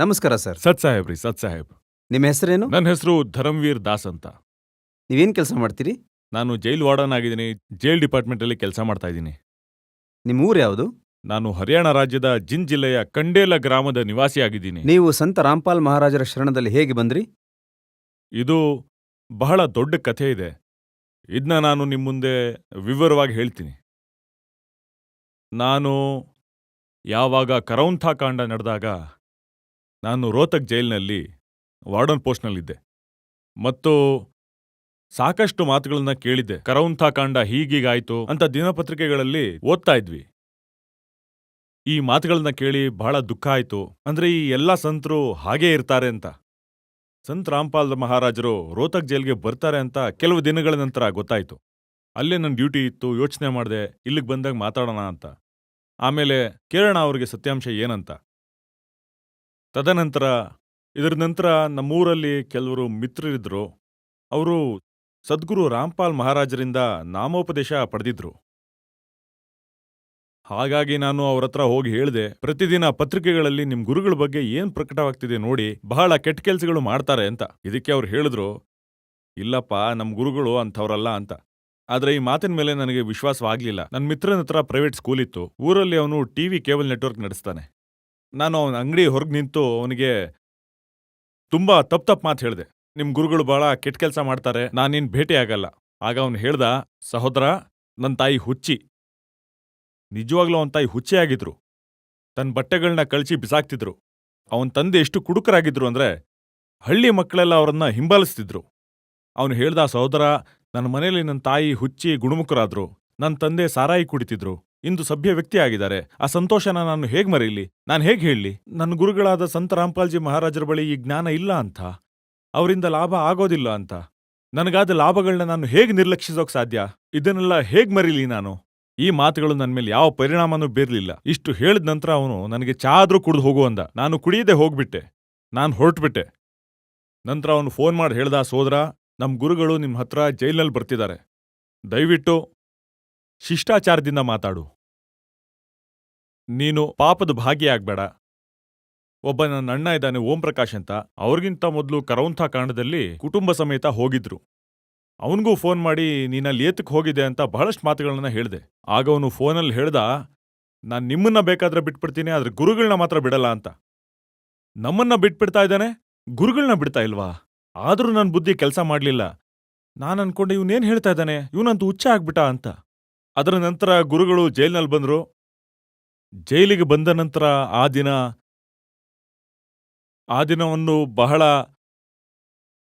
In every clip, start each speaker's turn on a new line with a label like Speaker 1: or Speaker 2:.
Speaker 1: ನಮಸ್ಕಾರ ಸರ್.
Speaker 2: ಸತ್ ಸಾಹೇಬ್ ರೀ ಸತ್ ಸಾಹೇಬ್
Speaker 1: ನಿಮ್ಮ ಹೆಸರೇನು?
Speaker 2: ನನ್ನ ಹೆಸರು ಧರಂವೀರ್ ದಾಸ್ ಅಂತ.
Speaker 1: ನೀವೇನು ಕೆಲಸ ಮಾಡ್ತೀರಿ?
Speaker 2: ನಾನು ಜೈಲ್ ವಾರ್ಡನ್ ಆಗಿದ್ದೀನಿ ಜೈಲ್ ಡಿಪಾರ್ಟ್ಮೆಂಟಲ್ಲಿ ಕೆಲಸ ಮಾಡ್ತಾ ಇದ್ದೀನಿ.
Speaker 1: ನಿಮ್ಮ ಊರು ಯಾವುದು?
Speaker 2: ನಾನು ಹರಿಯಾಣ ರಾಜ್ಯದ ಜಿನ್ ಜಿಲ್ಲೆಯ ಕಂಡೇಲ ಗ್ರಾಮದ ನಿವಾಸಿಯಾಗಿದ್ದೀನಿ
Speaker 1: ನೀವು ಸಂತ ರಾಮ್ಪಾಲ್ ಮಹಾರಾಜರ ಶರಣದಲ್ಲಿ ಹೇಗೆ ಬಂದ್ರಿ?
Speaker 2: ಇದು ಬಹಳ ದೊಡ್ಡ ಕಥೆ ಇದೆ. ಇದನ್ನ ನಾನು ನಿಮ್ಮ ಮುಂದೆ ವಿವರವಾಗಿ ಹೇಳ್ತೀನಿ. ನಾನು ಯಾವಾಗ ಕರೌಂಥ ಕಾಂಡ ನಡೆದಾಗ ನಾನು ರೋಹತಕ್ ಜೈಲಿನಲ್ಲಿ ವಾರ್ಡನ್ ಪೋಸ್ಟ್ನಲ್ಲಿದ್ದೆ. ಮತ್ತು ಸಾಕಷ್ಟು ಮಾತುಗಳನ್ನ ಕೇಳಿದ್ದೆ. ಕರೌಂಥ ಕಾಂಡ ಹೀಗೀಗಾಯ್ತು ಅಂತ ದಿನಪತ್ರಿಕೆಗಳಲ್ಲಿ ಓದ್ತಾ ಇದ್ವಿ. ಈ ಮಾತುಗಳನ್ನ ಕೇಳಿ ಬಹಳ ದುಃಖ ಆಯ್ತು. ಅಂದ್ರೆ ಈ ಎಲ್ಲ ಸಂತರು ಹಾಗೇ ಇರ್ತಾರೆ ಅಂತ. ಸಂತ ರಾಮ್ಪಾಲ್ ಮಹಾರಾಜರು ರೋಹತಕ್ ಜೈಲ್ಗೆ ಬರ್ತಾರೆ ಅಂತ ಕೆಲವು ದಿನಗಳ ನಂತರ ಗೊತ್ತಾಯ್ತು. ಅಲ್ಲೇ ನನ್ನ ಡ್ಯೂಟಿ ಇತ್ತು, ಯೋಚನೆ ಮಾಡಿದೆ, ಇಲ್ಲಿಗೆ ಬಂದಾಗ ಮಾತಾಡೋಣ ಅಂತ. ಆಮೇಲೆ ಕೇಳೋಣ ಅವ್ರಿಗೆ ಸತ್ಯಾಂಶ ಏನಂತ. ತದನಂತರ, ಇದರ ನಂತರ ನಮ್ಮೂರಲ್ಲಿ ಕೆಲವರು ಮಿತ್ರರಿದ್ದರು. ಅವರು ಸದ್ಗುರು ರಾಮ್ಪಾಲ್ ಮಹಾರಾಜರಿಂದ ನಾಮೋಪದೇಶ ಪಡೆದಿದ್ರು. ಹಾಗಾಗಿ ನಾನು ಅವ್ರ ಹತ್ರ ಹೋಗಿ ಹೇಳಿದೆ, ಪ್ರತಿದಿನ ಪತ್ರಿಕೆಗಳಲ್ಲಿ ನಿಮ್ ಗುರುಗಳ ಬಗ್ಗೆ ಏನ್ ಪ್ರಕಟವಾಗ್ತಿದೆ ನೋಡಿ, ಬಹಳ ಕೆಟ್ಟ ಕೆಲಸಗಳು ಮಾಡ್ತಾರೆ ಅಂತ. ಇದಕ್ಕೆ ಅವ್ರು ಹೇಳಿದ್ರು, ಇಲ್ಲಪ್ಪ, ನಮ್ ಗುರುಗಳು ಅಂಥವ್ರಲ್ಲ ಅಂತ. ಆದ್ರೆ ಈ ಮಾತಿನ ಮೇಲೆ ನನಗೆ ವಿಶ್ವಾಸವಾಗ್ಲಿಲ್ಲ. ನನ್ನ ಮಿತ್ರನ ಹತ್ರ ಪ್ರೈವೇಟ್ ಸ್ಕೂಲ್ ಇತ್ತು. ಊರಲ್ಲಿ ಅವನು ಟಿವಿ ಕೇಬಲ್ ನೆಟ್ವರ್ಕ್ ನಡೆಸ್ತಾನೆ. ನಾನು ಅವನ ಅಂಗಡಿ ಹೊರಗೆ ನಿಂತು ಅವನಿಗೆ ತುಂಬಾ ತಪ್ಪು ತಪ್ಪು ಮಾತು ಹೇಳಿದೆ. ನಿಮ್ಮ ಗುರುಗಳು ಭಾಳ ಕೆಟ್ಟ ಕೆಲಸ ಮಾಡ್ತಾರೆ, ನಾನಿನ್ ಭೇಟಿ ಆಗಲ್ಲ. ಆಗ ಅವನು ಹೇಳ್ದ, ಸಹೋದರ ನನ್ನ ತಾಯಿ ಹುಚ್ಚಿ. ನಿಜವಾಗ್ಲೂ ಅವನ ತಾಯಿ ಹುಚ್ಚೆ ಆಗಿದ್ರು. ತನ್ನ ಬಟ್ಟೆಗಳನ್ನ ಕಳಚಿ ಬಿಸಾಕ್ತಿದ್ರು. ಅವನ ತಂದೆ ಎಷ್ಟು ಕುಡುಕರಾಗಿದ್ರು ಅಂದ್ರೆ ಹಳ್ಳಿ ಮಕ್ಕಳೆಲ್ಲ ಅವರನ್ನ ಹಿಂಬಾಲಿಸ್ತಿದ್ರು. ಅವನು ಹೇಳ್ದ, ಸಹೋದರ ನನ್ನ ಮನೇಲಿ ನನ್ನ ತಾಯಿ ಹುಚ್ಚಿ ಗುಣಮುಖರಾದ್ರು. ನನ್ನ ತಂದೆ ಸಾರಾಯಿ ಕುಡಿತಿದ್ರು. ಇಂದು ಸಭ್ಯ ವ್ಯಕ್ತಿ ಆಗಿದ್ದಾರೆ ಆ ಸಂತೋಷನ ನಾನು ಹೇಗೆ ಮರೀಲಿ ನಾನು ಹೇಗೆ ಹೇಳಲಿ? ನನ್ನ ಗುರುಗಳಾದ ಸಂತ ರಾಮ್ಪಾಲ್ಜಿ ಮಹಾರಾಜರ ಬಳಿ ಈ ಜ್ಞಾನ ಇಲ್ಲ ಅಂತ. ಅವರಿಂದ ಲಾಭ ಆಗೋದಿಲ್ಲ ಅಂತ. ನನಗಾದ ಲಾಭಗಳನ್ನ ನಾನು ಹೇಗೆ ನಿರ್ಲಕ್ಷಿಸೋಕ್ ಸಾಧ್ಯ? ಇದನ್ನೆಲ್ಲ ಹೇಗೆ ಮರೀಲಿ ನಾನು? ಈ ಮಾತುಗಳು ನನ್ನ ಮೇಲೆ ಯಾವ ಪರಿಣಾಮನೂ ಬೀರ್ಲಿಲ್ಲ. ಇಷ್ಟು ಹೇಳಿದ ನಂತರ ಅವನು ನನಗೆ ಚಾ ಆದರೂ ಕುಡಿದು ಹೋಗು ಅಂದ. ನಾನು ಕುಡಿಯದೆ ಹೋಗ್ಬಿಟ್ಟೆ. ನಾನು ಹೊರಟ್ಬಿಟ್ಟೆ. ನಂತರ ಅವನು ಫೋನ್ ಮಾಡಿ ಹೇಳ್ದ, ಸೋದರ, ನಮ್ಮ ಗುರುಗಳು ನಿಮ್ಮ ಹತ್ರ ಜೈಲಿನಲ್ಲಿ ಬರ್ತಿದ್ದಾರೆ. ದಯವಿಟ್ಟು ಶಿಷ್ಟಾಚಾರದಿಂದ ಮಾತಾಡು. ನೀನು ಪಾಪದ ಭಾಗಿಯಾಗ್ಬೇಡ ಒಬ್ಬ ನನ್ನ ಅಣ್ಣ ಇದ್ದಾನೆ ಓಂ ಪ್ರಕಾಶ್ ಅಂತ. ಅವ್ರಿಗಿಂತ ಮೊದಲು ಕರೌಂಥ ಕಾಂಡದಲ್ಲಿ ಕುಟುಂಬ ಸಮೇತ ಹೋಗಿದ್ರು. ಅವನಿಗೂ ಫೋನ್ ಮಾಡಿ ನೀನಲ್ಲಿ ಏತಕ್ಕೆ ಹೋಗಿದೆ ಅಂತ ಬಹಳಷ್ಟು ಮಾತುಗಳನ್ನ ಹೇಳ್ದೆ. ಆಗ ಅವನು ಫೋನಲ್ಲಿ ಹೇಳ್ದ, ನಾನು ನಿಮ್ಮನ್ನ ಬೇಕಾದ್ರೆ ಬಿಟ್ಬಿಡ್ತೀನಿ, ಆದ್ರೆ ಗುರುಗಳನ್ನ ಮಾತ್ರ ಬಿಡಲ್ಲ ಅಂತ. ನಮ್ಮನ್ನ ಬಿಟ್ಬಿಡ್ತಾ ಇದ್ದಾನೆ? ಗುರುಗಳನ್ನ ಬಿಡ್ತಾ ಇಲ್ವಾ? ಆದರೂ ನನ್ನ ಬುದ್ಧಿ ಕೆಲಸ ಮಾಡಲಿಲ್ಲ. ನಾನು ಅನ್ಕೊಂಡೆ ಇವನೇನು ಹೇಳ್ತಾ ಇದ್ದಾನೆ? ಇವನಂತೂ ಹುಚ್ಚ ಆಗ್ಬಿಟ್ಟ ಅಂತ. ಅದರ ನಂತರ ಗುರುಗಳು ಜೈಲಿನಲ್ಲಿ ಬಂದ್ರು. ಜೈಲಿಗೆ ಬಂದ ನಂತರ ಆ ದಿನ, ಆ ದಿನವನ್ನು ಬಹಳ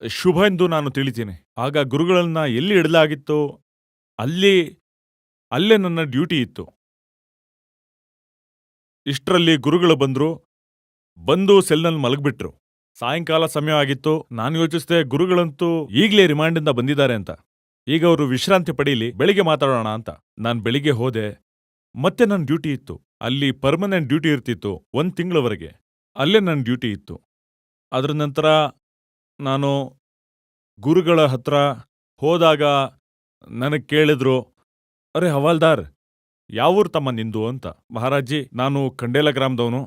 Speaker 2: ಶುಭ ಎಂದು ನಾನು ತಿಳಿತೀನಿ. ಆಗ ಗುರುಗಳನ್ನು ಎಲ್ಲಿ ಇಡಲಾಗಿತ್ತು ಅಲ್ಲಿ, ಅಲ್ಲೇ ನನ್ನ ಡ್ಯೂಟಿ ಇತ್ತು. ಇಷ್ಟರಲ್ಲಿ ಗುರುಗಳು ಬಂದರು, ಬಂದು ಸೆಲ್ನಲ್ಲಿ ಮಲಗಿಬಿಟ್ರು. ಸಾಯಂಕಾಲ ಸಮಯ ಆಗಿತ್ತು. ನಾನು ಯೋಚಿಸಿದೆ ಗುರುಗಳಂತೂ ಈಗಲೇ ರಿಮಾಂಡಿಂದ ಬಂದಿದ್ದಾರೆ ಅಂತ. ಈಗ ಅವರು ವಿಶ್ರಾಂತಿ ಪಡೀಲಿ, ಬೆಳಿಗ್ಗೆ ಮಾತಾಡೋಣ ಅಂತ. ನಾನು ಬೆಳಿಗ್ಗೆ ಹೋದೆ, ಮತ್ತೆ ನನ್ನ ಡ್ಯೂಟಿ ಇತ್ತು. ಅಲ್ಲಿ ಪರ್ಮನೆಂಟ್ ಡ್ಯೂಟಿ ಇರ್ತಿತ್ತು, ಒಂದು ತಿಂಗಳವರೆಗೆ. ಅಲ್ಲೇ ನನ್ನ ಡ್ಯೂಟಿ ಇತ್ತು. ಅದರ ನಂತರ ನಾನು ಗುರುಗಳ ಹತ್ರ ಹೋದಾಗ ನನಗೆ ಕೇಳಿದ್ರು, ಅರೆ ಹವಾಲ್ದಾರ್, ಯಾವೂರು ತಮ್ಮ ನಿಂದು? ಅಂತ. ಮಹಾರಾಜಿ ನಾನು ಖಂಡೇಲ ಗ್ರಾಮದವನು.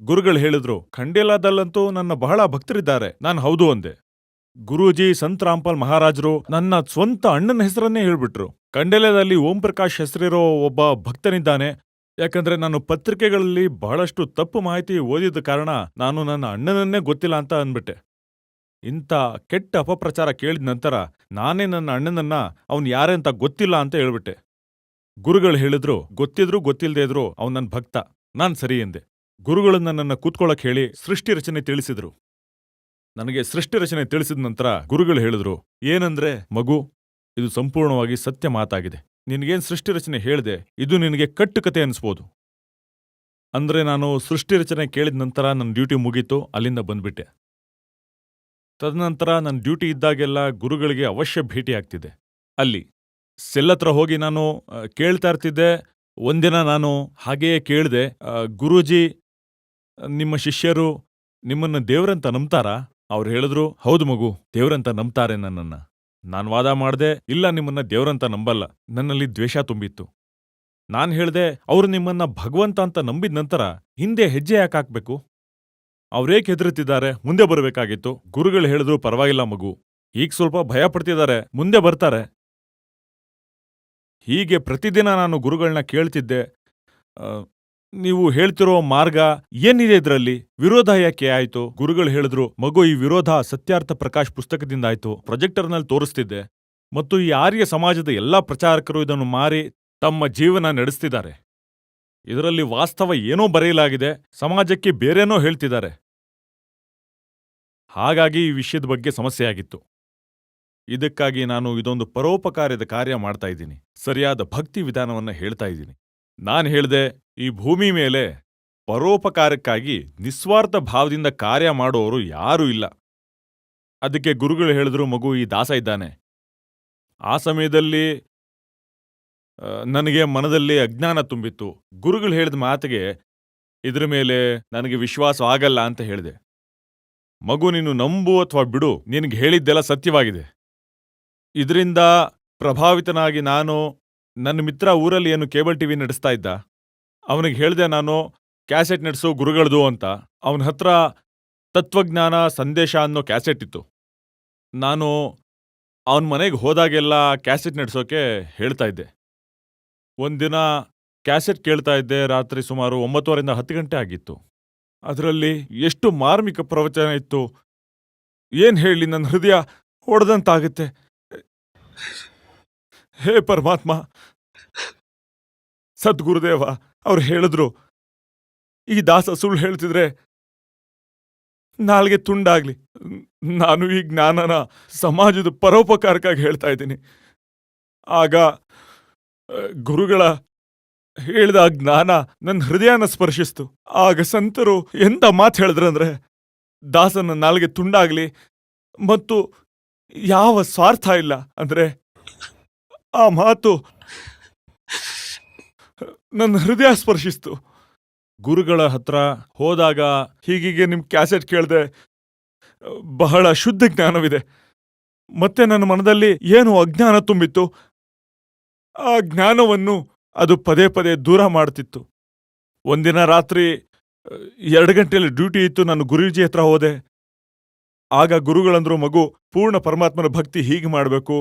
Speaker 2: ಗುರುಗಳು ಹೇಳಿದ್ರು, ಖಂಡೇಲಾದಲ್ಲಂತೂ ನನ್ನ ಬಹಳ ಭಕ್ತರಿದ್ದಾರೆ, ನಾನು ಹೌದು ಅಂದೆ. ಗುರೂಜಿ ಸಂತ ರಾಮ್ಪಾಲ್ ಮಹಾರಾಜರು ನನ್ನ ಸ್ವಂತ ಅಣ್ಣನ ಹೆಸರನ್ನೇ ಹೇಳ್ಬಿಟ್ರು. ಖಂಡೇಲದಲ್ಲಿ ಓಂ ಪ್ರಕಾಶ್ ಹೆಸರಿರೋ ಒಬ್ಬ ಭಕ್ತನಿದ್ದಾನೆ ಯಾಕಂದ್ರೆ ನಾನು ಪತ್ರಿಕೆಗಳಲ್ಲಿ ಬಹಳಷ್ಟು ತಪ್ಪು ಮಾಹಿತಿ ಓದಿದ ಕಾರಣ ನಾನು ನನ್ನ ಅಣ್ಣನನ್ನೇ ಗೊತ್ತಿಲ್ಲ ಅಂತ ಅಂದ್ಬಿಟ್ಟೆ. ಇಂಥ ಕೆಟ್ಟ ಅಪಪ್ರಚಾರ ಕೇಳಿದ ನಂತರ ನಾನೇ ನನ್ನ ಅಣ್ಣನನ್ನ ಅವನು ಯಾರೇ ಅಂತ ಗೊತ್ತಿಲ್ಲ ಅಂತ ಹೇಳ್ಬಿಟ್ಟೆ. ಗುರುಗಳು ಹೇಳಿದ್ರು, ಗೊತ್ತಿದ್ರು ಗೊತ್ತಿಲ್ಲದೆ ಇದ್ರು ಅವನ್ ನನ್ನ ಭಕ್ತ, ನಾನ್ ಸರಿ ಎಂದೆ. ಗುರುಗಳು ನನ್ನನ್ನ ಕೂತ್ಕೊಳ್ಳಕ್ ಹೇಳಿ ಸೃಷ್ಟಿ ರಚನೆ ತಿಳಿಸಿದ್ರು. ನನಗೆ ಸೃಷ್ಟಿ ರಚನೆ ತಿಳಿಸಿದ ನಂತರ ಗುರುಗಳು ಹೇಳಿದ್ರು, ಏನಂದ್ರೆ ಮಗು, ಇದು ಸಂಪೂರ್ಣವಾಗಿ ಸತ್ಯ ಮಾತಾಗಿದೆ. ನಿನಗೇನ್ ಸೃಷ್ಟಿ ರಚನೆ ಹೇಳಿದೆ, ಇದು ನಿನಗೆ ಕಟ್ಟು ಕತೆ ಅನಿಸ್ಬೋದು. ಅಂದ್ರೆ ನಾನು ಸೃಷ್ಟಿ ರಚನೆ ಕೇಳಿದ ನಂತರ ನನ್ನ ಡ್ಯೂಟಿ ಮುಗೀತು, ಅಲ್ಲಿಂದ ಬಂದ್ಬಿಟ್ಟೆ. ತದನಂತರ ನನ್ನ ಡ್ಯೂಟಿ ಇದ್ದಾಗೆಲ್ಲ ಗುರುಗಳಿಗೆ ಅವಶ್ಯ ಭೇಟಿ ಆಗ್ತಿದೆ. ಅಲ್ಲಿ, ಸೆಲ್ಲತ್ರ ಹೋಗಿ ನಾನು ಕೇಳ್ತಾ ಇರ್ತಿದ್ದೆ, ಒಂದಿನ ನಾನು ಹಾಗೆಯೇ ಕೇಳಿದೆ ಗುರೂಜಿ, ನಿಮ್ಮ ಶಿಷ್ಯರು ನಿಮ್ಮನ್ನ ದೇವರಂತ ನಂಬ್ತಾರಾ? ಅವ್ರು ಹೇಳಿದ್ರು, ಹೌದು ಮಗು, ದೇವರಂತ ನಂಬ್ತಾರೆ ನನ್ನನ್ನ. ನಾನ್ ವಾದ ಮಾಡ್ದೆ, ಇಲ್ಲ ನಿಮ್ಮನ್ನ ದೇವ್ರಂತ ನಂಬಲ್ಲ. ನನ್ನಲ್ಲಿ ದ್ವೇಷ ತುಂಬಿತ್ತು. ನಾನ್ ಹೇಳ್ದೆ, ಅವ್ರು ನಿಮ್ಮನ್ನ ಭಗವಂತ ಅಂತ ನಂಬಿದ ನಂತರ ಹಿಂದೆ ಹೆಜ್ಜೆ ಯಾಕೆ ಹಾಕ್ಬೇಕು? ಅವ್ರೇಕ್ ಹೆದರುತ್ತಿದ್ದಾರೆ, ಮುಂದೆ ಬರಬೇಕಾಗಿತ್ತು. ಗುರುಗಳು ಹೇಳಿದ್ರು ಪರವಾಗಿಲ್ಲ ಮಗು. ಈಗ ಸ್ವಲ್ಪ ಭಯ ಪಡ್ತಿದ್ದಾರೆ, ಮುಂದೆ ಬರ್ತಾರೆ. ಹೀಗೆ ಪ್ರತಿದಿನ ನಾನು ಗುರುಗಳನ್ನ ಕೇಳ್ತಿದ್ದೆ. ನೀವು ಹೇಳ್ತಿರೋ ಮಾರ್ಗ ಏನಿದೆ ಇದರಲ್ಲಿ? ವಿರೋಧ ಯಾಕೆ ಆಯ್ತು? ಗುರುಗಳು ಹೇಳಿದ್ರು, ಮಗು ಈ ವಿರೋಧ ಸತ್ಯಾರ್ಥ ಪ್ರಕಾಶ್ ಪುಸ್ತಕದಿಂದ ಆಯ್ತು, ಪ್ರೊಜೆಕ್ಟರ್ನಲ್ಲಿ ತೋರಿಸ್ತಿದ್ದೆ. ಮತ್ತು ಈ ಆರ್ಯ ಸಮಾಜದ ಎಲ್ಲಾ ಪ್ರಚಾರಕರು ಇದನ್ನು ಮಾರಿ ತಮ್ಮ ಜೀವನ ನಡೆಸ್ತಿದ್ದಾರೆ. ಇದರಲ್ಲಿ ವಾಸ್ತವ ಏನೋ ಬರೆಯಲಾಗಿದೆ, ಸಮಾಜಕ್ಕೆ ಬೇರೇನೋ ಹೇಳ್ತಿದ್ದಾರೆ. ಹಾಗಾಗಿ ಈ ವಿಷಯದ ಬಗ್ಗೆ ಸಮಸ್ಯೆ ಆಗಿತ್ತು. ಇದಕ್ಕಾಗಿ ನಾನು ಇದೊಂದು ಪರೋಪಕಾರದ ಕಾರ್ಯ ಮಾಡ್ತಾ ಇದ್ದೀನಿ. ಸರಿಯಾದ ಭಕ್ತಿ ವಿಧಾನವನ್ನು ಹೇಳ್ತಾ ಇದ್ದೀನಿ. ನಾನು ಹೇಳ್ದೆ, ಈ ಭೂಮಿ ಮೇಲೆ ಪರೋಪಕಾರಕ್ಕಾಗಿ ನಿಸ್ವಾರ್ಥ ಭಾವದಿಂದ ಕಾರ್ಯ ಮಾಡೋರು ಯಾರೂ ಇಲ್ಲ. ಅದಕ್ಕೆ ಗುರುಗಳು ಹೇಳಿದ್ರು, ಮಗು, ಈ ದಾಸ ಇದ್ದಾನೆ. ಆ ಸಮಯದಲ್ಲಿ ನನಗೆ ಮನದಲ್ಲಿ ಅಜ್ಞಾನ ತುಂಬಿತ್ತು. ಗುರುಗಳು ಹೇಳಿದ ಮಾತಿಗೆ ಇದ್ರ ಮೇಲೆ ನನಗೆ ವಿಶ್ವಾಸ ಆಗಲ್ಲ ಅಂತ ಹೇಳಿದೆ. ಮಗು, ನೀನು ನಂಬು ಅಥವಾ ಬಿಡು, ನಿನಗೆ ಹೇಳಿದ್ದೆಲ್ಲ ಸತ್ಯವಾಗಿದೆ. ಇದರಿಂದ ಪ್ರಭಾವಿತನಾಗಿ ನಾನು ನನ್ನ ಮಿತ್ರ ಊರಲ್ಲಿ ಏನು ಕೇಬಲ್ ಟಿವಿ ನಡೆಸ್ತಾ ಇದ್ದ? ಅವನಿಗೆ ಹೇಳಿದೆ ನಾನು, ಕ್ಯಾಸೆಟ್ ನಡೆಸು, ಗುರುಗಳದು ಅಂತ. ಅವನ ಹತ್ರ ತತ್ವಜ್ಞಾನ, ಸಂದೇಶ ಅನ್ನೋ ಕ್ಯಾಸೆಟ್ ಇತ್ತು. ನಾನು ಅವನ ಮನೆಗೆ ಹೋದಾಗೆಲ್ಲ ಕ್ಯಾಸೆಟ್ ನಡೆಸೋಕೆ ಹೇಳ್ತಾ ಇದ್ದೆ. ಒಂದಿನ ಕ್ಯಾಸೆಟ್ ಕೇಳ್ತಾ ಇದ್ದೆ, ರಾತ್ರಿ ಸುಮಾರು ಒಂಬತ್ತುವರೆಯಿಂದ ಹತ್ತು ಗಂಟೆ ಆಗಿತ್ತು. ಅದರಲ್ಲಿ ಎಷ್ಟು ಮಾರ್ಮಿಕ ಪ್ರವಚನ ಇತ್ತು? ಏನು ಹೇಳಿ, ನನ್ನ ಹೃದಯ ಹೊಡೆದಂತಾಗುತ್ತೆ ಹೇ ಪರಮಾತ್ಮ! ಸದ್ಗುರುದೇವ, ಅವ್ರು ಹೇಳಿದ್ರು. ಈ ದಾಸ ಸುಳ್ಳು ಹೇಳ್ತಿದ್ರೆ ನಾಲ್ಗೆ ತುಂಡಾಗ್ಲಿ. ನಾನು ಈ ಜ್ಞಾನನ ಸಮಾಜದ ಪರೋಪಕಾರಕ್ಕಾಗಿ ಹೇಳ್ತಾ ಇದ್ದೀನಿ. ಆಗ ಗುರುಗಳ ಹೇಳಿದ ಜ್ಞಾನ ನನ್ನ ಹೃದಯನ ಸ್ಪರ್ಶಿಸ್ತು. ಆಗ ಸಂತರು ಎಂತ ಮಾತು ಹೇಳಿದ್ರಂದ್ರೆ ದಾಸನ ನಾಲ್ಗೆ ತುಂಡಾಗ್ಲಿ ಮತ್ತು ಯಾವ ಸ್ವಾರ್ಥ ಇಲ್ಲ ಅಂದ್ರೆ ಆ ಮಾತು ನನ್ನ ಹೃದಯ ಸ್ಪರ್ಶಿಸ್ತು. ಗುರುಗಳ ಹತ್ರ ಹೋದಾಗ ಹೀಗೀಗೆ ನಿಮ್ ಕ್ಯಾಸೆಟ್ ಕೇಳಿದೆ ಬಹಳ ಶುದ್ಧ ಜ್ಞಾನವಿದೆ. ಮತ್ತೆ ನನ್ನ ಮನದಲ್ಲಿ ಏನು ಅಜ್ಞಾನ ತುಂಬಿತ್ತು? ಆ ಜ್ಞಾನವನ್ನು ಅದು ಪದೇ ಪದೇ ದೂರ ಮಾಡ್ತಿತ್ತು. ಒಂದಿನ ರಾತ್ರಿ, ಎರಡು ಗಂಟೆಯಲ್ಲಿ ಡ್ಯೂಟಿ ಇತ್ತು ನಾನು ಗುರೂಜಿ ಹತ್ರ ಹೋದೆ. ಆಗ ಗುರುಗಳಂದ್ರು ಮಗು ಪೂರ್ಣ ಪರಮಾತ್ಮನ ಭಕ್ತಿ ಹೀಗೆ ಮಾಡಬೇಕು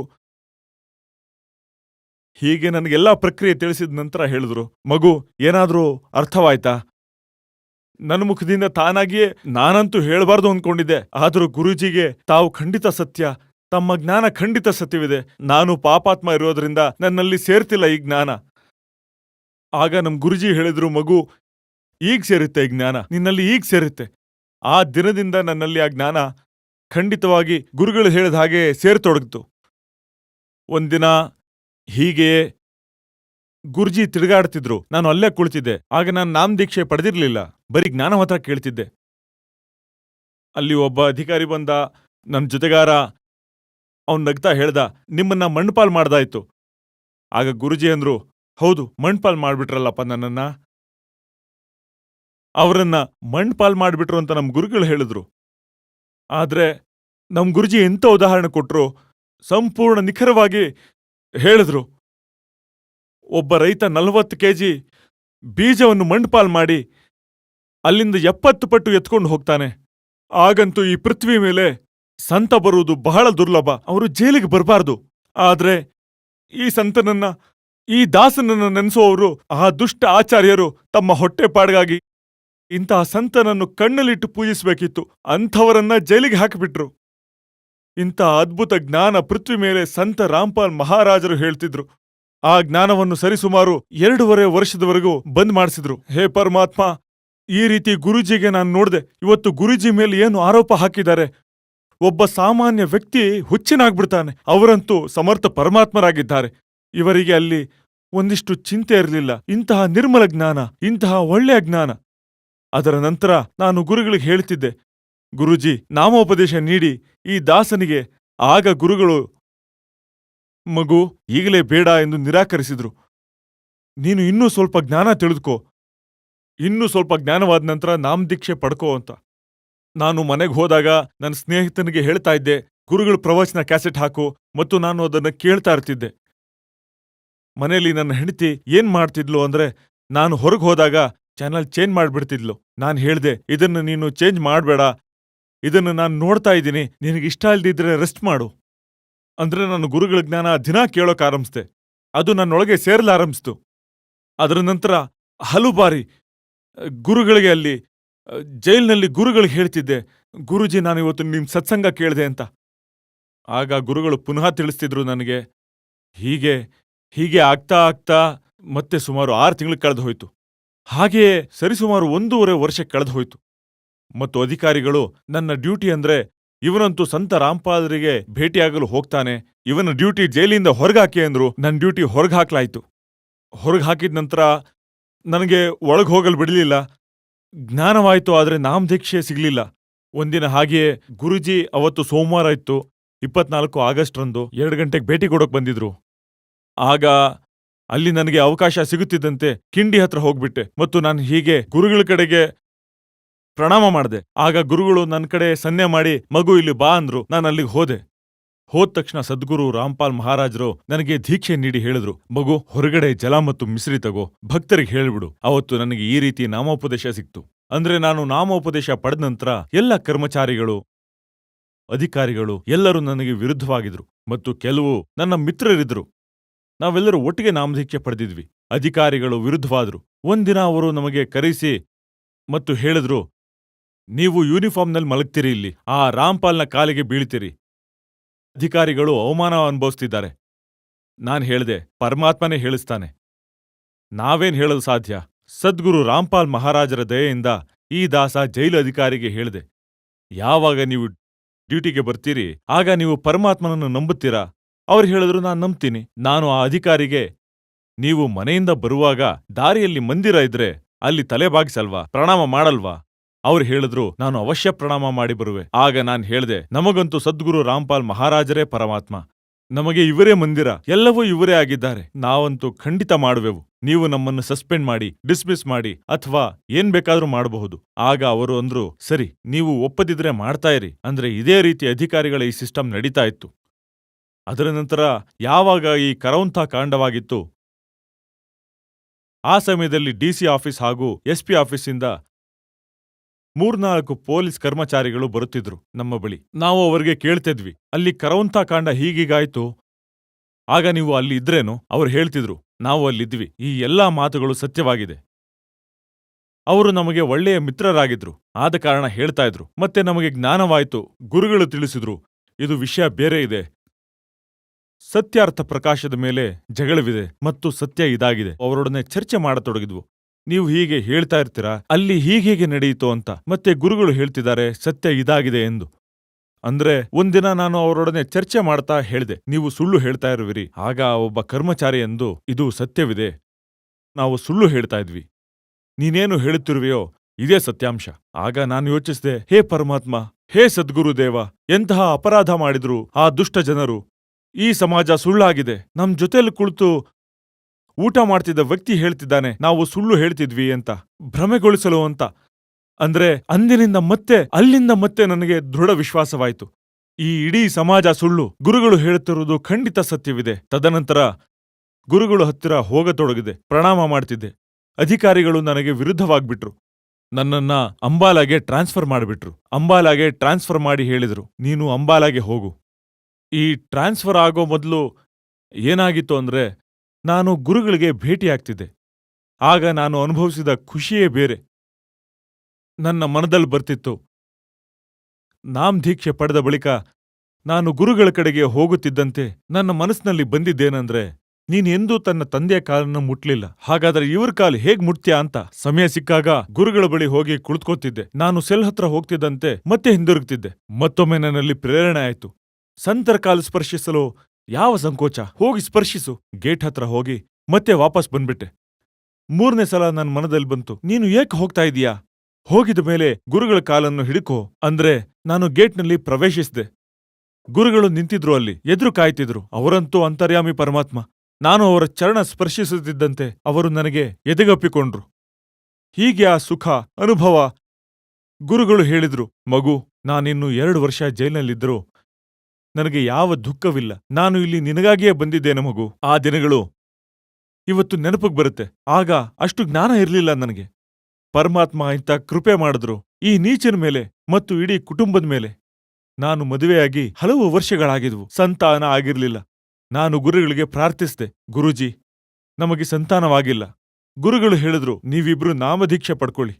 Speaker 2: ಹೀಗೆ ನನಗೆಲ್ಲ ಪ್ರಕ್ರಿಯೆ ತಿಳಿಸಿದ ನಂತರ ಹೇಳಿದ್ರು, ಮಗು, ಏನಾದ್ರೂ ಅರ್ಥವಾಯ್ತಾ? ನನ್ನ ಮುಖದಿಂದ ತಾನಾಗಿಯೇ ನಾನಂತೂ ಹೇಳಬಾರ್ದು ಅಂದ್ಕೊಂಡಿದ್ದೆ ಆದರೂ ಗುರೂಜಿಗೆ, ತಾವು ಖಂಡಿತ ಸತ್ಯ. ತಮ್ಮ ಜ್ಞಾನ ಖಂಡಿತ ಸತ್ಯವಿದೆ. ನಾನು ಪಾಪಾತ್ಮ ಇರೋದ್ರಿಂದ ನನ್ನಲ್ಲಿ ಸೇರ್ತಿಲ್ಲ ಈ ಜ್ಞಾನ. ಆಗ ನಮ್ಮ ಗುರುಜಿ ಹೇಳಿದ್ರು, ಮಗು, ಈಗ ಸೇರುತ್ತೆ ಈ ಜ್ಞಾನ. ನಿನ್ನಲ್ಲಿ ಈಗ ಸೇರುತ್ತೆ. ಆ ದಿನದಿಂದ ನನ್ನಲ್ಲಿ ಆ ಜ್ಞಾನ ಖಂಡಿತವಾಗಿ ಗುರುಗಳು ಹೇಳಿದ ಹಾಗೆ ಸೇರ್ತೊಡಗಿತು. ಒಂದಿನ ಹೀಗೆ ಗುರುಜಿ ತಿರುಗಾಡ್ತಿದ್ರು. ನಾನು ಅಲ್ಲೇ ಕುಳಿತಿದ್ದೆ. ಆಗ ನಾನು ನಾಮ ದೀಕ್ಷೆ ಪಡೆದಿರ್ಲಿಲ್ಲ. ಬರೀ ಜ್ಞಾನ ಮಾತ್ರ ಕೇಳ್ತಿದ್ದೆ. ಅಲ್ಲಿ ಒಬ್ಬ ಅಧಿಕಾರಿ ಬಂದ. ನನ್ ಜೊತೆಗಾರ. ಅವ್ನ್ ನಗ್ತಾ ಹೇಳ್ದ, ನಿಮ್ಮನ್ನ ಮಣ್ಪಾಲ್ ಮಾಡ್ದಾಯ್ತು. ಆಗ ಗುರುಜಿ ಅಂದ್ರು, ಹೌದು ಮಣ್ಪಾಲ್ ಮಾಡ್ಬಿಟ್ರಲ್ಲಪ್ಪ ನನ್ನನ್ನ. ಅವರನ್ನ ಮಣ್ಪಾಲ್ ಮಾಡ್ಬಿಟ್ರು ಅಂತ ನಮ್ ಗುರುಗಳು ಹೇಳಿದ್ರು. ಆದ್ರೆ ನಮ್ ಗುರುಜಿ ಎಂತ ಉದಾಹರಣೆ ಕೊಟ್ರು? ಸಂಪೂರ್ಣ ನಿಖರವಾಗಿ ಹೇಳಿದ್ರು. ಒಬ್ಬ ರೈತ ನಲವತ್ತು ಕೆಜಿ ಬೀಜವನ್ನು ಮಂಡ್ಪಾಲ್ ಮಾಡಿ ಅಲ್ಲಿಂದ ಎಪ್ಪತ್ತು ಪಟ್ಟು ಎತ್ಕೊಂಡು ಹೋಗ್ತಾನೆ. ಆಗಂತೂ ಈ ಪೃಥ್ವಿ ಮೇಲೆ ಸಂತ ಬರುವುದು ಬಹಳ ದುರ್ಲಭ. ಅವರು ಜೈಲಿಗೆ ಬರಬಾರ್ದು. ಆದ್ರೆ ಈ ಸಂತನನ್ನ, ಈ ದಾಸನನ್ನ ನೆನೆಸುವವರು ಆ ದುಷ್ಟ ಆಚಾರ್ಯರು ತಮ್ಮ ಹೊಟ್ಟೆಪಾಡಿಗಾಗಿ ಇಂತಹ ಸಂತನನ್ನು ಕಣ್ಣಲ್ಲಿಟ್ಟು ಪೂಜಿಸಬೇಕಿತ್ತು. ಅಂಥವರನ್ನ ಜೈಲಿಗೆ ಹಾಕಿಬಿಟ್ರು. ಇಂಥ ಅದ್ಭುತ ಜ್ಞಾನ ಪೃಥ್ವಿ ಮೇಲೆ ಸಂತ ರಾಮ್ಪಾಲ್ ಮಹಾರಾಜರು ಹೇಳ್ತಿದ್ರು. ಆ ಜ್ಞಾನವನ್ನು ಸರಿಸುಮಾರು ಎರಡೂವರೆ ವರ್ಷದವರೆಗೂ ಬಂದ್ ಮಾಡಿಸಿದ್ರು. ಹೇ ಪರಮಾತ್ಮ, ಈ ರೀತಿ ಗುರುಜಿಗೆ ನಾನು ನೋಡ್ದೆ, ಇವತ್ತು ಗುರುಜಿ ಮೇಲೆ ಏನು ಆರೋಪ ಹಾಕಿದ್ದಾರೆ? ಒಬ್ಬ ಸಾಮಾನ್ಯ ವ್ಯಕ್ತಿ ಹುಚ್ಚಿನಾಗ್ಬಿಡ್ತಾನೆ. ಅವರಂತೂ ಸಮರ್ಥ ಪರಮಾತ್ಮರಾಗಿದ್ದಾರೆ. ಇವರಿಗೆ ಅಲ್ಲಿ ಒಂದಿಷ್ಟು ಚಿಂತೆ ಇರಲಿಲ್ಲ. ಇಂತಹ ನಿರ್ಮಲ ಜ್ಞಾನ, ಇಂತಹ ಒಳ್ಳೆಯ ಜ್ಞಾನ. ಅದರ ನಂತರ ನಾನು ಗುರುಗಳಿಗೆ ಹೇಳ್ತಿದ್ದೆ ಗುರುಜಿ, ನಾಮೋಪದೇಶ ನೀಡಿ ಈ ದಾಸನಿಗೆ ಆಗ ಗುರುಗಳು, ಮಗು ಈಗಲೇ ಬೇಡ ಎಂದು ನಿರಾಕರಿಸಿದ್ರು. ನೀನು ಇನ್ನೂ ಸ್ವಲ್ಪ ಜ್ಞಾನ ತಿಳಿದುಕೋ. ಇನ್ನೂ ಸ್ವಲ್ಪ ಜ್ಞಾನವಾದ ನಂತರ ನಾಮದೀಕ್ಷೆ ಪಡ್ಕೋ ಅಂತ. ನಾನು ಮನೆಗೆ ಹೋದಾಗ ನನ್ನ ಸ್ನೇಹಿತನಿಗೆ ಹೇಳ್ತಾ ಇದ್ದೆ, ಗುರುಗಳು ಪ್ರವಚನ ಕ್ಯಾಸೆಟ್ ಹಾಕು ಮತ್ತು ನಾನು ಅದನ್ನ ಕೇಳ್ತಾ ಇರ್ತಿದ್ದೆ. ಮನೆಯಲ್ಲಿ ನನ್ನ ಹೆಂಡತಿ ಏನ್ ಮಾಡ್ತಿದ್ಲು ಅಂದ್ರೆ, ನಾನು ಹೊರಗೆ ಹೋದಾಗ ಚಾನಲ್ ಚೇಂಜ್ ಮಾಡ್ಬಿಡ್ತಿದ್ಲು. ನಾನು ಹೇಳ್ದೆ, ಇದನ್ನು ನೀನು ಚೇಂಜ್ ಮಾಡಬೇಡ ಇದನ್ನು ನಾನು ನೋಡ್ತಾ ಇದ್ದೀನಿ. ನಿನಗೆ ಇಷ್ಟ ಇಲ್ದಿದ್ರೆ ರೆಸ್ಟ್ ಮಾಡು. ಅಂದ್ರೆ ನಾನು ಗುರುಗಳ ಜ್ಞಾನ ದಿನ ಕೇಳೋಕೆ ಆರಂಭಿಸ್ದೆ. ಅದು ನನ್ನೊಳಗೆ ಸೇರಲಾರಂಭಿಸ್ತು ಅದರ ನಂತರ ಹಲವು ಬಾರಿ ಗುರುಗಳಿಗೆ ಅಲ್ಲಿ ಜೈಲಿನಲ್ಲಿ ಜೈಲ್ನಲ್ಲಿ ಗುರುಗಳಿಗೆ ಹೇಳ್ತಿದ್ದೆ, ಗುರುಜಿ, ನಾನು ಇವತ್ತು ನಿಮ್ಮ ಸತ್ಸಂಗ ಕೇಳಿದೆ ಅಂತ. ಆಗ ಗುರುಗಳು ಪುನಃ ತಿಳಿಸ್ತಿದ್ರು ನನಗೆ, ಹೀಗೆ ಹೀಗೆ ಆಗ್ತಾ ಆಗ್ತಾ ಮತ್ತೆ ಸುಮಾರು ಆರು ತಿಂಗಳು ಕಳೆದು ಹೋಯ್ತು. ಹಾಗೆಯೇ ಸರಿಸುಮಾರು ಒಂದೂವರೆ ವರ್ಷ ಕಳೆದು ಹೋಯ್ತು. ಮತ್ತು ಅಧಿಕಾರಿಗಳು ನನ್ನ ಡ್ಯೂಟಿ ಅಂದ್ರೆ ಇವನಂತೂ ಸಂತ ರಾಮ್ಪಾದರಿಗೆ ಭೇಟಿಯಾಗಲು ಹೋಗ್ತಾನೆ. ಇವನ ಡ್ಯೂಟಿ ಜೈಲಿಂದ ಹೊರಗಾಕಿ ಅಂದ್ರು ನನ್ನ ಡ್ಯೂಟಿ ಹೊರಗೆ ಹಾಕ್ಲಾಯ್ತು ಹೊರಗೆ ಹಾಕಿದ ನಂತರ ನನಗೆ ಒಳಗೆ ಹೋಗಲು ಬಿಡಲಿಲ್ಲ. ಜ್ಞಾನವಾಯಿತು ಆದರೆ ನಾಮ ದೀಕ್ಷೆ ಸಿಗಲಿಲ್ಲ. ಒಂದಿನ ಹಾಗೆಯೇ ಗುರುಜಿ ಅವತ್ತು ಸೋಮವಾರ ಇತ್ತು. ಇಪ್ಪತ್ನಾಲ್ಕು ಆಗಸ್ಟ್ರಂದು ಎರಡು ಗಂಟೆಗೆ ಭೇಟಿ ಕೊಡೋಕೆ ಬಂದಿದ್ರು. ಆಗ ಅಲ್ಲಿ ನನಗೆ ಅವಕಾಶ ಸಿಗುತ್ತಿದ್ದಂತೆ ಕಿಂಡಿ ಹತ್ರ ಹೋಗ್ಬಿಟ್ಟೆ ಮತ್ತು ನಾನು ಹೀಗೆ ಗುರುಗಳ ಕಡೆಗೆ ಪ್ರಣಾಮ ಮಾಡಿದೆ. ಆಗ ಗುರುಗಳು ನನ್ನ ಕಡೆ ಸನ್ನೆ ಮಾಡಿ, ಮಗು, ಇಲ್ಲಿ ಬಾ ಅಂದ್ರು. ನಾನು ಅಲ್ಲಿಗೆ ಹೋದೆ. ಹೋದ ತಕ್ಷಣ ಸದ್ಗುರು ರಾಮ್ಪಾಲ್ ಮಹಾರಾಜರು ನನಗೆ ದೀಕ್ಷೆ ನೀಡಿ ಹೇಳಿದ್ರು, ಮಗು, ಹೊರಗಡೆ ಜಲ ಮತ್ತು ಮಿಸ್ರಿ ತಗೋ. ಭಕ್ತರಿಗೆ ಹೇಳ್ಬಿಡು. ಅವತ್ತು ನನಗೆ ಈ ರೀತಿ ನಾಮೋಪದೇಶ ಸಿಕ್ತು. ಅಂದ್ರೆ ನಾನು ನಾಮೋಪದೇಶ ಪಡೆದ ನಂತರ ಎಲ್ಲ ಕರ್ಮಚಾರಿಗಳು, ಅಧಿಕಾರಿಗಳು ಎಲ್ಲರೂ ನನಗೆ ವಿರುದ್ಧವಾಗಿದ್ರು ಮತ್ತು ಕೆಲವು ನನ್ನ ಮಿತ್ರರಿದ್ರು. ನಾವೆಲ್ಲರೂ ಒಟ್ಟಿಗೆ ನಾಮದೀಕ್ಷೆ ಪಡೆದಿದ್ವಿ. ಅಧಿಕಾರಿಗಳು ವಿರುದ್ಧವಾದ್ರು. ಒಂದಿನ ಅವರು ನಮಗೆ ಕರೆಸಿ ಮತ್ತು ಹೇಳಿದ್ರು ನೀವು ಯೂನಿಫಾರ್ಮ್ನಲ್ಲಿ ಮಲಗ್ತೀರಿ ಇಲ್ಲಿ. ಆ ರಾಮ್ಪಾಲ್ನ ಕಾಲಿಗೆ ಬೀಳ್ತೀರಿ. ಅಧಿಕಾರಿಗಳು ಅವಮಾನ ಅನುಭವಿಸ್ತಿದ್ದಾರೆ. ನಾನು ಹೇಳ್ದೆ, ಪರಮಾತ್ಮನೇ ಹೇಳಿಸ್ತಾನೆ. ನಾವೇನ್ ಹೇಳಲು ಸಾಧ್ಯ? ಸದ್ಗುರು ರಾಮ್ಪಾಲ್ ಮಹಾರಾಜರ ದಯೆಯಿಂದ ಈ ದಾಸ ಜೈಲು ಅಧಿಕಾರಿಗೆ ಹೇಳಿದೆ. ಯಾವಾಗ ನೀವು ಡ್ಯೂಟಿಗೆ ಬರ್ತೀರಿ, ಆಗ ನೀವು ಪರಮಾತ್ಮನನ್ನು ನಂಬುತ್ತೀರಾ? ಅವ್ರು ಹೇಳಿದ್ರು ನಾನು ನಂಬ್ತೀನಿ. ನಾನು ಆ ಅಧಿಕಾರಿಗೆ ನೀವು ಮನೆಯಿಂದ ಬರುವಾಗ ದಾರಿಯಲ್ಲಿ ಮಂದಿರ ಇದ್ರೆ ಅಲ್ಲಿ ತಲೆ ಬಾಗಿಸಲ್ವಾ? ಪ್ರಣಾಮ ಮಾಡಲ್ವಾ? ಅವ್ರು ಹೇಳಿದ್ರು, ನಾನು ಅವಶ್ಯ ಪ್ರಣಾಮ ಮಾಡಿ ಬರುವೆ. ಆಗ ನಾನ್ ಹೇಳ್ದೆ, ನಮಗಂತೂ ಸದ್ಗುರು ರಾಮ್ಪಾಲ್ ಮಹಾರಾಜರೇ ಪರಮಾತ್ಮ. ನಮಗೆ ಇವರೇ ಮಂದಿರ, ಎಲ್ಲವೂ ಇವರೇ ಆಗಿದ್ದಾರೆ. ನಾವಂತೂ ಖಂಡಿತ ಮಾಡುವೆವು. ನೀವು ನಮ್ಮನ್ನು ಸಸ್ಪೆಂಡ್ ಮಾಡಿ, ಡಿಸ್ಮಿಸ್ ಮಾಡಿ, ಅಥವಾ ಏನ್ ಬೇಕಾದ್ರೂ ಮಾಡಬಹುದು. ಆಗ ಅವರು ಅಂದ್ರು, ಸರಿ, ನೀವು ಒಪ್ಪದಿದ್ರೆ ಮಾಡ್ತಾ ಇರಿ. ಅಂದ್ರೆ ಇದೇ ರೀತಿ ಅಧಿಕಾರಿಗಳ ಈ ಸಿಸ್ಟಮ್ ನಡೀತಾ ಇತ್ತು. ಅದರ ನಂತರ ಯಾವಾಗ ಈ ಕರೌಂಥ ಕಾಂಡವಾಗಿತ್ತು? ಆ ಸಮಯದಲ್ಲಿ ಡಿಸಿ ಆಫೀಸ್ ಹಾಗೂ ಎಸ್ಪಿ ಆಫೀಸಿಂದ ಮೂರ್ನಾಲ್ಕು ಪೊಲೀಸ್ ಕರ್ಮಚಾರಿಗಳು ಬರುತ್ತಿದ್ರು ನಮ್ಮ ಬಳಿ. ನಾವು ಅವರಿಗೆ ಕೇಳ್ತಿದ್ವಿ, ಅಲ್ಲಿ ಕರವಂತ ಕಾಂಡ ಹೀಗೀಗಾಯ್ತು. ಆಗ ನೀವು ಅಲ್ಲಿ ಇದ್ರೇನು? ಅವರು ಹೇಳ್ತಿದ್ರು, ನಾವು ಅಲ್ಲಿದ್ವಿ ಈ ಎಲ್ಲಾ ಮಾತುಗಳು ಸತ್ಯವಾಗಿದೆ. ಅವರು ನಮಗೆ ಒಳ್ಳೆಯ ಮಿತ್ರರಾಗಿದ್ರು, ಆದ ಕಾರಣ ಹೇಳ್ತಾ ಇದ್ರು. ಮತ್ತೆ ನಮಗೆ ಜ್ಞಾನವಾಯಿತು, ಗುರುಗಳು ತಿಳಿಸಿದ್ರು, ಇದು ವಿಷಯ ಬೇರೆ ಇದೆ. ಸತ್ಯಾರ್ಥ ಪ್ರಕಾಶದ ಮೇಲೆ ಜಗಳವಿದೆ ಮತ್ತು ಸತ್ಯ ಇದಾಗಿದೆ. ಅವರೊಡನೆ ಚರ್ಚೆ ಮಾಡತೊಡಗಿದ್ವು. ನೀವು ಹೀಗೆ ಹೇಳ್ತಾ ಇರ್ತೀರಾ? ಅಲ್ಲಿ ಹೀಗೇಗೆ ನಡೆಯಿತು ಅಂತ ಮತ್ತೆ ಗುರುಗಳು ಹೇಳ್ತಿದ್ದಾರೆ, ಸತ್ಯ ಇದಾಗಿದೆ ಎಂದು. ಅಂದ್ರೆ ಒಂದಿನ ನಾನು ಅವರೊಡನೆ ಚರ್ಚೆ ಮಾಡ್ತಾ ಹೇಳಿದೆ, ನೀವು ಸುಳ್ಳು ಹೇಳ್ತಾ ಇರುವಿರಿ, ಆಗ ಒಬ್ಬ ಕರ್ಮಚಾರಿ ಎಂದು, ಇದು ಸತ್ಯವಿದೆ. ನಾವು ಸುಳ್ಳು ಹೇಳ್ತಾ ಇದ್ವಿ. ನೀನೇನು ಹೇಳುತ್ತಿರುವೆಯೋ, ಇದೇ ಸತ್ಯಾಂಶ. ಆಗ ನಾನು ಯೋಚಿಸಿದೆ, ಹೇ ಪರಮಾತ್ಮ, ಹೇ ಸದ್ಗುರುದೇವ, ಎಂತಹ ಅಪರಾಧ ಮಾಡಿದ್ರು ಆ ದುಷ್ಟ ಜನರು. ಈ ಸಮಾಜ ಸುಳ್ಳಾಗಿದೆ, ನಮ್ ಜೊತೆಲಿ ಕುಳಿತು ಊಟ ಮಾಡ್ತಿದ್ದ ವ್ಯಕ್ತಿ ಹೇಳ್ತಿದ್ದಾನೆ, ನಾವು ಸುಳ್ಳು ಹೇಳ್ತಿದ್ವಿ ಅಂತ, ಭ್ರಮೆಗೊಳಿಸಲು ಅಂತ. ಅಂದ್ರೆ ಅಂದಿನಿಂದ ಮತ್ತೆ, ಅಲ್ಲಿಂದ ಮತ್ತೆ ನನಗೆ ದೃಢ ವಿಶ್ವಾಸವಾಯಿತು. ಈ ಇಡೀ ಸಮಾಜ ಸುಳ್ಳು. ಗುರುಗಳು ಹೇಳುತ್ತಿರುವುದು ಖಂಡಿತ ಸತ್ಯವಿದೆ. ತದನಂತರ ಗುರುಗಳು ಹತ್ತಿರ ಹೋಗತೊಡಗಿದೆ, ಪ್ರಣಾಮ ಮಾಡ್ತಿದ್ದೆ. ಅಧಿಕಾರಿಗಳು ನನಗೆ ವಿರುದ್ಧವಾಗ್ಬಿಟ್ರು. ನನ್ನನ್ನ ಅಂಬಾಲಾಗೆ ಟ್ರಾನ್ಸ್ಫರ್ ಮಾಡಿಬಿಟ್ರು. ಅಂಬಾಲಾಗೆ ಟ್ರಾನ್ಸ್ಫರ್ ಮಾಡಿ ಹೇಳಿದರು, ನೀನು ಅಂಬಾಲಾಗೆ ಹೋಗು. ಈ ಟ್ರಾನ್ಸ್ಫರ್ ಆಗೋ ಮೊದಲು ಏನಾಗಿತ್ತು ಅಂದ್ರೆ ನಾನು ಗುರುಗಳಿಗೆ ಭೇಟಿಯಾಗ್ತಿದ್ದೆ. ಆಗ ನಾನು ಅನುಭವಿಸಿದ ಖುಷಿಯೇ ಬೇರೆ. ನನ್ನ ಮನದಲ್ಲಿ ಬರ್ತಿತ್ತು. ನಾಮ್ ದೀಕ್ಷೆ ಪಡೆದ ಬಳಿಕ ನಾನು ಗುರುಗಳ ಕಡೆಗೆ ಹೋಗುತ್ತಿದ್ದಂತೆ ನನ್ನ ಮನಸ್ಸಿನಲ್ಲಿ ಬಂದಿದ್ದೇನೆಂದ್ರೆ ನೀನೆಂದೂ ತನ್ನ ತಂದೆಯ ಕಾಲನ್ನು ಮುಟ್ಲಿಲ್ಲ. ಹಾಗಾದ್ರೆ ಇವ್ರ ಕಾಲು ಹೇಗ್ ಮುಟ್ತ್ಯಾ ಅಂತ ಸಮಯ ಸಿಕ್ಕಾಗ ಗುರುಗಳ ಬಳಿ ಹೋಗಿ ಕುಳಿತುಕೋತಿದ್ದೆ. ನಾನು ಸೆಲ್ ಹತ್ರ ಹೋಗ್ತಿದ್ದಂತೆ ಮತ್ತೆ ಹಿಂದಿರುಗ್ತಿದ್ದೆ. ಮತ್ತೊಮ್ಮೆ ನನ್ನಲ್ಲಿ ಪ್ರೇರಣೆ ಆಯಿತು. ಸಂತರ ಕಾಲು ಸ್ಪರ್ಶಿಸಲು ಯಾವ ಸಂಕೋಚ? ಹೋಗಿ ಸ್ಪರ್ಶಿಸು. ಗೇಟ್ ಹತ್ರ ಹೋಗಿ ಮತ್ತೆ ವಾಪಸ್ ಬಂದ್ಬಿಟ್ಟೆ. ಮೂರನೇ ಸಲ ನನ್ನ ಮನದಲ್ಲಿ ಬಂತು. ನೀನು ಏಕೆ ಹೋಗ್ತಾ ಇದೀಯಾ? ಹೋಗಿದ ಮೇಲೆ ಗುರುಗಳ ಕಾಲನ್ನು ಹಿಡ್ಕೋ. ಅಂದ್ರೆ ನಾನು ಗೇಟ್ನಲ್ಲಿ ಪ್ರವೇಶಿಸಿದೆ. ಗುರುಗಳು ನಿಂತಿದ್ರು ಅಲ್ಲಿ. ಎದುರು ಕಾಯ್ತಿದ್ರು. ಅವರಂತೂ ಅಂತರ್ಯಾಮಿ ಪರಮಾತ್ಮ. ನಾನು ಅವರ ಚರಣ ಸ್ಪರ್ಶಿಸುತ್ತಿದ್ದಂತೆ ಅವರು ನನಗೆ ಎದೆಗಪ್ಪಿಕೊಂಡ್ರು. ಹೀಗೆ ಆ ಸುಖ, ಅನುಭವ ಗುರುಗಳು ಹೇಳಿದ್ರು, ಮಗು, ನಾನಿನ್ನು ಎರಡು ವರ್ಷ ಜೈಲಿನಲ್ಲಿದ್ದರೂ ನನಗೆ ಯಾವ ದುಃಖವಿಲ್ಲ. ನಾನು ಇಲ್ಲಿ ನಿನಗಾಗಿಯೇ ಬಂದಿದ್ದೇನೆ ಮಗು. ಆ ದಿನಗಳು ಇವತ್ತು ನೆನಪಿಗೆ ಬರುತ್ತೆ. ಆಗ ಅಷ್ಟು ಜ್ಞಾನ ಇರಲಿಲ್ಲ ನನಗೆ. ಪರಮಾತ್ಮ ಇಂಥ ಕೃಪೆ ಮಾಡಿದ್ರು. ಈ ನೀಚನ ಮೇಲೆ ಮತ್ತು ಇಡೀ ಕುಟುಂಬದ ಮೇಲೆ ನಾನು ಮದುವೆಯಾಗಿ ಹಲವು ವರ್ಷಗಳಾಗಿದ್ವು. ಸಂತಾನ ಆಗಿರಲಿಲ್ಲ. ನಾನು ಗುರುಗಳಿಗೆ ಪ್ರಾರ್ಥಿಸಿದೆ, ಗುರುಜಿ, ನಮಗೆ ಸಂತಾನವಾಗಿಲ್ಲ. ಗುರುಗಳು ಹೇಳಿದ್ರು, ನೀವಿಬ್ರು ನಾಮದೀಕ್ಷೆ ಪಡ್ಕೊಳ್ಳಿ.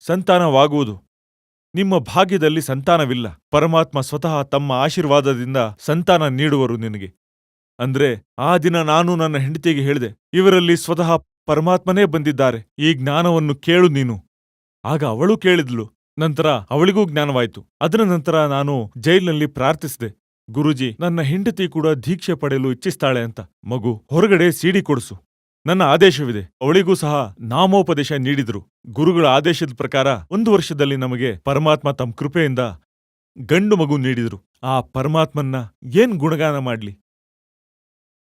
Speaker 2: ಸಂತಾನವಾಗುವುದು ನಿಮ್ಮ ಭಾಗ್ಯದಲ್ಲಿ ಸಂತಾನವಿಲ್ಲ. ಪರಮಾತ್ಮ ಸ್ವತಃ ತಮ್ಮ ಆಶೀರ್ವಾದದಿಂದ ಸಂತಾನ ನೀಡುವರು ನಿನಗೆ. ಅಂದ್ರೆ, ಆ ದಿನ ನಾನು ನನ್ನ ಹೆಂಡತಿಗೆ ಹೇಳಿದೆ, ಇವರಲ್ಲಿ ಸ್ವತಃ ಪರಮಾತ್ಮನೇ ಬಂದಿದ್ದಾರೆ. ಈ ಜ್ಞಾನವನ್ನು ಕೇಳು ನೀನು. ಆಗ ಅವಳು ಕೇಳಿದ್ಲು. ನಂತರ ಅವಳಿಗೂ ಜ್ಞಾನವಾಯಿತು. ಅದರ ನಂತರ ನಾನು ಜೈಲಿನಲ್ಲಿ ಪ್ರಾರ್ಥಿಸಿದೆ. ಗುರುಜಿ, ನನ್ನ ಹೆಂಡತಿ ಕೂಡ ದೀಕ್ಷೆ ಪಡೆಯಲು ಇಚ್ಛಿಸ್ತಾಳೆ ಅಂತ. ಮಗು, ಹೊರಗಡೆ ಸೀಡಿ ಕೊಡಿಸು. ನನ್ನ ಆದೇಶವಿದೆ. ಅವಳಿಗೂ ಸಹ ನಾಮೋಪದೇಶ ನೀಡಿದ್ರು. ಗುರುಗಳ ಆದೇಶದ ಪ್ರಕಾರ ಒಂದು ವರ್ಷದಲ್ಲಿ ನಮಗೆ ಪರಮಾತ್ಮ ತಮ್ಮ ಕೃಪೆಯಿಂದ ಗಂಡು ಮಗು ನೀಡಿದ್ರು. ಆ ಪರಮಾತ್ಮನ್ನ ಏನ್ ಗುಣಗಾನ ಮಾಡ್ಲಿ?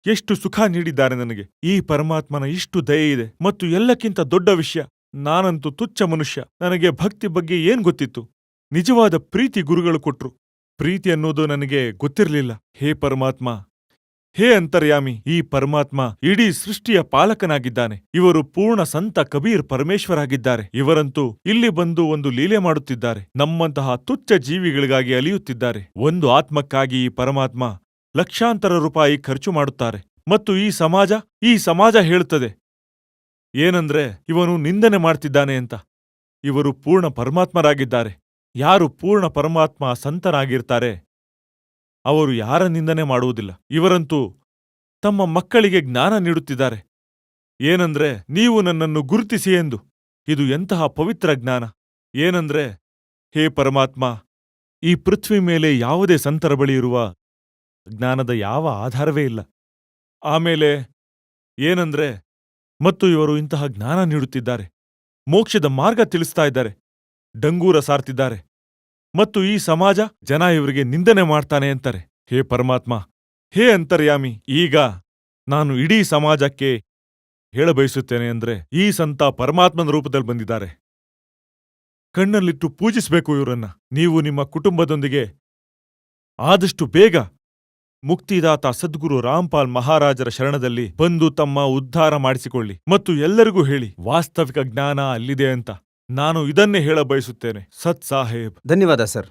Speaker 2: ಎಷ್ಟು ಸುಖ ನೀಡಿದ್ದಾರೆ ನನಗೆ. ಈ ಪರಮಾತ್ಮನ ಇಷ್ಟು ದಯೆ ಇದೆ. ಮತ್ತು ಎಲ್ಲಕ್ಕಿಂತ ದೊಡ್ಡ ವಿಷಯ, ನಾನಂತೂ ತುಚ್ಛ ಮನುಷ್ಯ. ನನಗೆ ಭಕ್ತಿ ಬಗ್ಗೆ ಏನ್ ಗೊತ್ತಿತ್ತು? ನಿಜವಾದ ಪ್ರೀತಿ ಗುರುಗಳು ಕೊಟ್ರು. ಪ್ರೀತಿ ಅನ್ನೋದು ನನಗೆ ಗೊತ್ತಿರಲಿಲ್ಲ. ಹೇ ಪರಮಾತ್ಮ ಹೇ ಅಂತರ್ಯಾಮಿ, ಈ ಪರಮಾತ್ಮ ಇಡೀ ಸೃಷ್ಟಿಯ ಪಾಲಕನಾಗಿದ್ದಾನೆ. ಇವರು ಪೂರ್ಣ ಸಂತ ಕಬೀರ್ ಪರಮೇಶ್ವರಾಗಿದ್ದಾರೆ. ಇವರಂತೂ ಇಲ್ಲಿ ಬಂದು ಒಂದು ಲೀಲೆ ಮಾಡುತ್ತಿದ್ದಾರೆ. ನಮ್ಮಂತಹ ತುಚ್ಛ ಜೀವಿಗಳಿಗಾಗಿ ಅಲಿಯುತ್ತಿದ್ದಾರೆ. ಒಂದು ಆತ್ಮಕ್ಕಾಗಿ ಈ ಪರಮಾತ್ಮ ಲಕ್ಷಾಂತರ ರೂಪಾಯಿ ಖರ್ಚು ಮಾಡುತ್ತಾರೆ. ಮತ್ತು ಈ ಸಮಾಜ ಈ ಸಮಾಜ ಹೇಳುತ್ತದೆ, ಏನಂದ್ರೆ ಇವನು ನಿಂದನೆ ಮಾಡ್ತಿದ್ದಾನೆ ಅಂತ. ಇವರು ಪೂರ್ಣ ಪರಮಾತ್ಮರಾಗಿದ್ದಾರೆ. ಯಾರು ಪೂರ್ಣ ಪರಮಾತ್ಮ ಸಂತರಾಗಿರ್ತಾರೆ ಅವರು ಯಾರ ನಿಂದನೆ ಮಾಡುವುದಿಲ್ಲ. ಇವರಂತೂ ತಮ್ಮ ಮಕ್ಕಳಿಗೆ ಜ್ಞಾನ ನೀಡುತ್ತಿದ್ದಾರೆ. ಏನಂದ್ರೆ, ನೀವು ನನ್ನನ್ನು ಗುರುತಿಸಿ ಎಂದು. ಇದು ಎಂತಹ ಪವಿತ್ರ ಜ್ಞಾನ. ಏನಂದ್ರೆ, ಹೇ ಪರಮಾತ್ಮ, ಈ ಪೃಥ್ವಿ ಮೇಲೆ ಯಾವುದೇ ಸಂತರ ಬಳಿ ಇರುವ ಜ್ಞಾನದ ಯಾವ ಆಧಾರವೇ ಇಲ್ಲ. ಆಮೇಲೆ, ಏನಂದ್ರೆ, ಮತ್ತು ಇವರು ಇಂತಹ ಜ್ಞಾನ ನೀಡುತ್ತಿದ್ದಾರೆ. ಮೋಕ್ಷದ ಮಾರ್ಗ ತಿಳಿಸ್ತಾ ಇದ್ದಾರೆ. ಡಂಗೂರ ಸಾರ್ತಿದ್ದಾರೆ. ಮತ್ತು ಈ ಸಮಾಜ ಜನ ಇವರಿಗೆ ನಿಂದನೆ ಮಾಡ್ತಾನೆ ಅಂತಾರೆ. ಹೇ ಪರಮಾತ್ಮ, ಹೇ ಅಂತರ್ಯಾಮಿ, ಈಗ ನಾನು ಇಡೀ ಸಮಾಜಕ್ಕೆ ಹೇಳಬಯಸುತ್ತೇನೆ ಅಂದ್ರೆ ಈ ಸಂತ ಪರಮಾತ್ಮನ ರೂಪದಲ್ಲಿ ಬಂದಿದ್ದಾರೆ. ಕಣ್ಣಲ್ಲಿಟ್ಟು ಪೂಜಿಸಬೇಕು ಇವರನ್ನ. ನೀವು ನಿಮ್ಮ ಕುಟುಂಬದೊಂದಿಗೆ ಆದಷ್ಟು ಬೇಗ ಮುಕ್ತಿದಾತ ಸದ್ಗುರು ರಾಮ್ಪಾಲ್ ಮಹಾರಾಜರ ಶರಣದಲ್ಲಿ ಬಂದು ತಮ್ಮ ಉದ್ಧಾರ ಮಾಡಿಸಿಕೊಳ್ಳಿ ಮತ್ತು ಎಲ್ಲರಿಗೂ ಹೇಳಿ, ವಾಸ್ತವಿಕ ಜ್ಞಾನ ಅಲ್ಲಿದೆ ಅಂತ. ನಾನು ಇದನ್ನೇ ಹೇಳ ಬಯಸುತ್ತೇನೆ ಸತ್ ಸಾಹೇಬ್.
Speaker 1: ಧನ್ಯವಾದ ಸರ್.